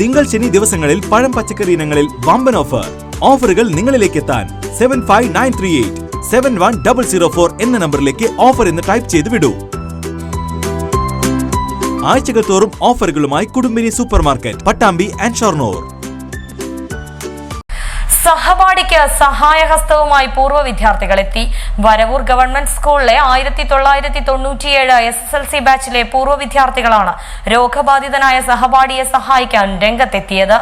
തിങ്കൾ ശനി ദിവസങ്ങളിൽ പഴം പച്ചക്കറി ഇനങ്ങളിൽ വമ്പൻ ഓഫർ ഓഫറുകൾ നിങ്ങളിലേക്ക് എത്താൻ seven five nine three eight seven one double zero four എന്ന നമ്പറിലേക്ക് ഓഫർ എന്ന് ടൈപ്പ് ചെയ്ത് വിടൂ. ആഴ്ചകൾ തോറും ഓഫറുകളുമായി Kudumbini super market Pattambi and Shoranur. സഹപാഠിക്ക് സഹായഹസ്തവുമായി പൂർവ വിദ്യാർത്ഥികൾ എത്തി വരവൂർ ഗവൺമെന്റ് സ്കൂളിലെ ആയിരത്തി തൊള്ളായിരത്തി തൊണ്ണൂറ്റിയേഴ് എസ് എസ് എൽ സി ബാച്ചിലെ പൂർവ വിദ്യാർത്ഥികളാണ് രോഗബാധിതനായ സഹപാഠിയെ സഹായിക്കാൻ രംഗത്തെത്തിയത്.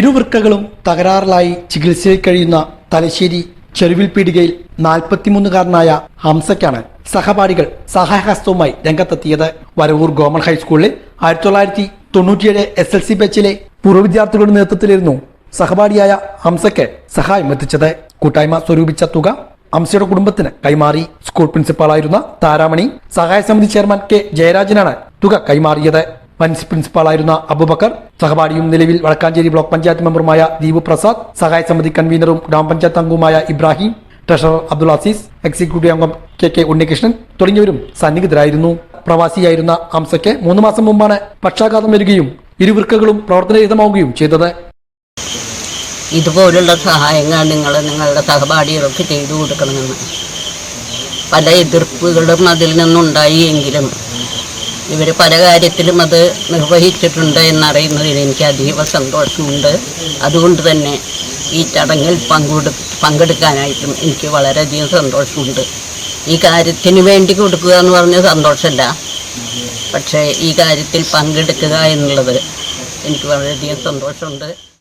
ഇരുവൃക്കകളും തകരാറിലായി ചികിത്സയിൽ കഴിയുന്ന തലശ്ശേരി ചെരുവിൽ പീടികയിൽ നാൽപ്പത്തിമൂന്നുകാരനായ ഹംസയ്ക്കാണ് സഹപാഠികൾ സഹായഹസ്തവുമായി രംഗത്തെത്തിയത്. വരവൂർ ഗവൺമെന്റ് ഹൈസ്കൂളിലെ ആയിരത്തി തൊള്ളായിരത്തി തൊണ്ണൂറ്റിയേഴ് എസ് എൽ സി ബാച്ചിലെ പൂർവ വിദ്യാർത്ഥികളുടെ നേതൃത്വത്തിലായിരുന്നു സഹപാഠിയായ ഹംസയ്ക്ക് സഹായം എത്തിച്ചത് കൂട്ടായ്മ സ്വരൂപിച്ച തുക ഹംസയുടെ കുടുംബത്തിന് കൈമാറി സ്കൂൾ പ്രിൻസിപ്പാളായിരുന്ന താരാമണി. സഹായ സമിതി ചെയർമാൻ കെ ജയരാജനാണ് തുക കൈമാറിയത്. വൈസ് പ്രിൻസിപ്പാളായിരുന്ന അബുബക്കർ സഹപാഠിയും നിലവിൽ വടക്കാഞ്ചേരി ബ്ലോക്ക് പഞ്ചായത്ത് മെമ്പറുമായ ദീപു പ്രസാദ് സഹായ സമിതി കൺവീനറും ഗ്രാമപഞ്ചായത്ത് അംഗവുമായ ഇബ്രാഹിം ട്രഷറർ അബ്ദുൾ അസീസ് എക്സിക്യൂട്ടീവ് അംഗം കെ കെ ഉണ്ണികൃഷ്ണൻ തുടങ്ങിയവരും സന്നിഹിതരായിരുന്നു. പ്രവാസിയായിരുന്ന ഹംസയ്ക്ക് മൂന്ന് മാസം മുമ്പാണ് പക്ഷാഘാതം വരികയും ഇരുവൃക്കകളും പ്രവർത്തനരഹിതമാവുകയും ചെയ്തത്. ഇതുപോലുള്ള സഹായങ്ങൾ നിങ്ങൾ നിങ്ങളുടെ സഹപാഠികൾക്ക് ചെയ്തു കൊടുക്കണമെന്ന്. പല എതിർപ്പുകളും അതിൽ നിന്നുണ്ടായി എങ്കിലും ഇവർ പല കാര്യത്തിലും അത് നിർവഹിച്ചിട്ടുണ്ട് എന്നറിയുന്നതിൽ എനിക്ക് അതീവ സന്തോഷമുണ്ട്. അതുകൊണ്ട് തന്നെ ഈ ചടങ്ങിൽ പങ്കെടു പങ്കെടുക്കാനായിട്ടും എനിക്ക് വളരെയധികം സന്തോഷമുണ്ട്. ഈ കാര്യത്തിന് വേണ്ടി കൊടുക്കുക എന്ന് പറഞ്ഞ സന്തോഷമല്ല. പക്ഷേ ഈ കാര്യത്തിൽ പങ്കെടുക്കുക എന്നുള്ളത് എനിക്ക് വളരെയധികം സന്തോഷമുണ്ട്.